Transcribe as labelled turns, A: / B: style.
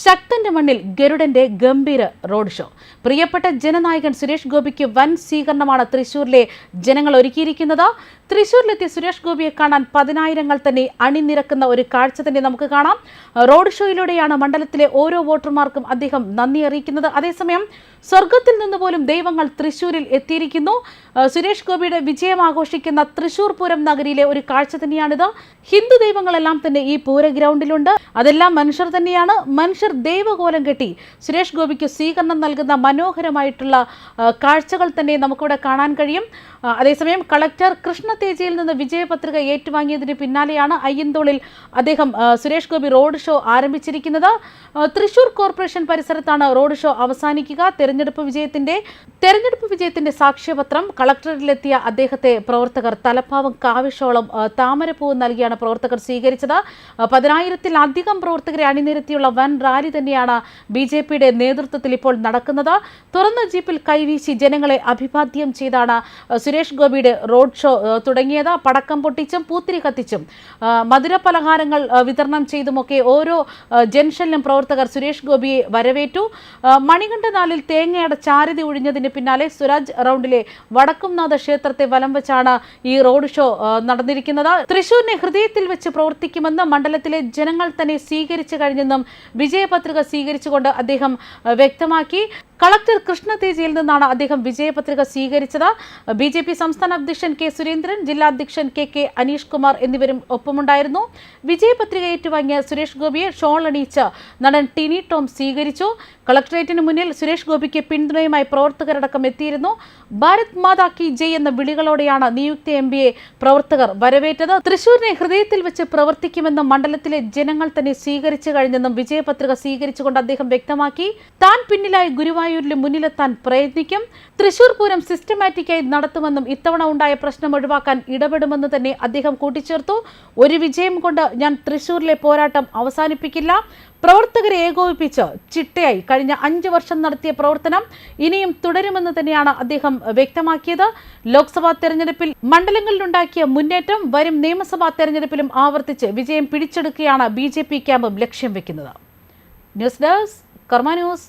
A: ശക്തന്റെ മണ്ണിൽ ഗരുഡന്റെ ഗംഭീര road show പ്രിയപ്പെട്ട ജനനായകൻ സുരേഷ് ഗോപിക്ക് വൻ സ്വീകരണമാണ് തൃശൂരിലെ ജനങ്ങൾ ഒരുക്കിയിരിക്കുന്നത്. തൃശൂരിലെത്തിയ സുരേഷ് ഗോപിയെ കാണാൻ പതിനായിരങ്ങൾ തന്നെ അണിനിരക്കുന്ന ഒരു കാഴ്ച തന്നെ നമുക്ക് കാണാം. റോഡ് ഷോയിലൂടെയാണ് മണ്ഡലത്തിലെ ഓരോ വോട്ടർമാർക്കും അദ്ദേഹം നന്ദി അറിയിക്കുന്നത്. അതേസമയം സ്വർഗത്തിൽ നിന്ന് പോലും ദൈവങ്ങൾ തൃശൂരിൽ എത്തിയിരിക്കുന്നു. സുരേഷ് ഗോപിയുടെ വിജയം ആഘോഷിക്കുന്ന തൃശൂർ പൂരം നഗരിയിലെ ഒരു കാഴ്ച തന്നെയാണിത്. ഹിന്ദു ദൈവങ്ങളെല്ലാം തന്നെ ഈ പൂര ഗ്രൗണ്ടിലുണ്ട്. അതെല്ലാം മനുഷ്യർ തന്നെയാണ്. മനുഷ്യർ ദൈവകോലം കെട്ടി സുരേഷ് ഗോപിക്ക് സ്വീകരണം നൽകുന്ന മനോഹരമായിട്ടുള്ള കാഴ്ചകൾ തന്നെ നമുക്കിവിടെ കാണാൻ കഴിയും. അതേസമയം കളക്ടർ കൃഷ്ണ തേജയിൽ നിന്ന് വിജയപത്രിക ഏറ്റുവാങ്ങിയതിന് പിന്നാലെയാണ് അയ്യന്തോളിൽ അദ്ദേഹം സുരേഷ് ഗോപി റോഡ് ഷോ ആരംഭിച്ചിരിക്കുന്നത്. തൃശൂർ കോർപ്പറേഷൻ പരിസരത്താണ് റോഡ് ഷോ അവസാനിക്കുക. തെരഞ്ഞെടുപ്പ് വിജയത്തിന്റെ തെരഞ്ഞെടുപ്പ് വിജയത്തിന്റെ സാക്ഷ്യപത്രം കളക്ടറിലെത്തിയ അദ്ദേഹത്തെ പ്രവർത്തകർ തലപ്പാവം കാവിഷോളം താമരപ്പൂവ് നൽകിയാണ് പ്രവർത്തകർ സ്വീകരിച്ചത്. പതിനായിരത്തിലധികം പ്രവർത്തകരെ അണിനിരത്തിയുള്ള വൻ റാലി തന്നെയാണ് ബി ജെ പിയുടെ നേതൃത്വത്തിൽ ഇപ്പോൾ നടക്കുന്നത്. തുറന്ന ജീപ്പിൽ കൈവീശി ജനങ്ങളെ അഭിവാദ്യം ചെയ്താണ് സുരേഷ് ഗോപിയുടെ റോഡ് ഷോ തുടങ്ങിയത്. പടക്കം പൊട്ടിച്ചും പൂത്തിരി കത്തിച്ചും മധുര പലഹാരങ്ങൾ വിതരണം ചെയ്തുമൊക്കെ ഓരോ ജംഗ്ഷനിലും പ്രവർത്തകർ സുരേഷ് ഗോപിയെ വരവേറ്റു. മണികണ്ഠനാലിൽ തേങ്ങയുടെ ചാരതി ഒഴിഞ്ഞതിന് പിന്നാലെ സുരാജ് റൗണ്ടിലെ വടക്കുംനാഥ ക്ഷേത്രത്തെ വലം വെച്ചാണ് ഈ റോഡ് ഷോ നടന്നിരിക്കുന്നത്. തൃശൂരിനെ ഹൃദയത്തിൽ വെച്ച് പ്രവർത്തിക്കുമെന്ന് മണ്ഡലത്തിലെ ജനങ്ങൾ തന്നെ സ്വീകരിച്ചു കഴിഞ്ഞെന്നും വിജയപത്രിക സ്വീകരിച്ചുകൊണ്ട് അദ്ദേഹം വ്യക്തമാക്കി. കളക്ടർ കൃഷ്ണ തേജിയിൽ നിന്നാണ് അദ്ദേഹം വിജയപത്രിക സ്വീകരിച്ചത്. ബി ജെ പി സംസ്ഥാന അധ്യക്ഷൻ കെ സുരേന്ദ്രൻ ജില്ലാ അധ്യക്ഷൻ കെ കെ അനീഷ് കുമാർ എന്നിവരും ഒപ്പമുണ്ടായിരുന്നു. വിജയപത്രിക ഏറ്റുവാങ്ങിയ സുരേഷ് ഗോപിയെ ഷോൾ അണിയിച്ച് നടൻ ടിനി ടോം സ്വീകരിച്ചു. കളക്ടറേറ്റിന് മുന്നിൽ സുരേഷ് ഗോപിക്ക് പിന്തുണയുമായി പ്രവർത്തകരടക്കം എത്തിയിരുന്നു. ഭാരത് മാതാ കി ജയ് എന്ന വിളികളോടെയാണ് നിയുക്ത എം പിയെ പ്രവർത്തകർ വരവേറ്റത്. തൃശൂരിനെ ഹൃദയത്തിൽ വെച്ച് പ്രവർത്തിക്കുമെന്നും മണ്ഡലത്തിലെ ജനങ്ങൾ തന്നെ സ്വീകരിച്ചു കഴിഞ്ഞെന്നും വിജയപത്രിക സ്വീകരിച്ചുകൊണ്ട് അദ്ദേഹം വ്യക്തമാക്കി. താൻ പിന്നിലായി ഗുരുവായൂരിൽ മുന്നിലെത്താൻ പ്രയത്നിക്കും. തൃശൂർ പൂരം സിസ്റ്റമാറ്റിക്കായി നടത്തുമെന്നും ഇത്തവണ ഉണ്ടായ പ്രശ്നം ഒഴിവാക്കാൻ ഇടപെടുമെന്ന് തന്നെ അദ്ദേഹം കൂട്ടിച്ചേർത്തു. ഒരു വിജയം കൊണ്ട് ഞാൻ തൃശൂരിലെ പോരാട്ടം അവസാനിപ്പിക്കില്ല. പ്രവർത്തകരെ ഏകോപിപ്പിച്ച് ചിട്ടയായി കഴിഞ്ഞ അഞ്ച് വർഷം നടത്തിയ പ്രവർത്തനം ഇനിയും തുടരുമെന്ന് തന്നെയാണ് അദ്ദേഹം വ്യക്തമാക്കിയത്. ലോക്സഭാ തെരഞ്ഞെടുപ്പിൽ മണ്ഡലങ്ങളിലുണ്ടാക്കിയ മുന്നേറ്റം വരും നിയമസഭാ തെരഞ്ഞെടുപ്പിലും ആവർത്തിച്ച് വിജയം പിടിച്ചെടുക്കുകയാണ് ബി ജെ പി ക്യാമ്പും ലക്ഷ്യം വെക്കുന്നത്. News desk Karma news.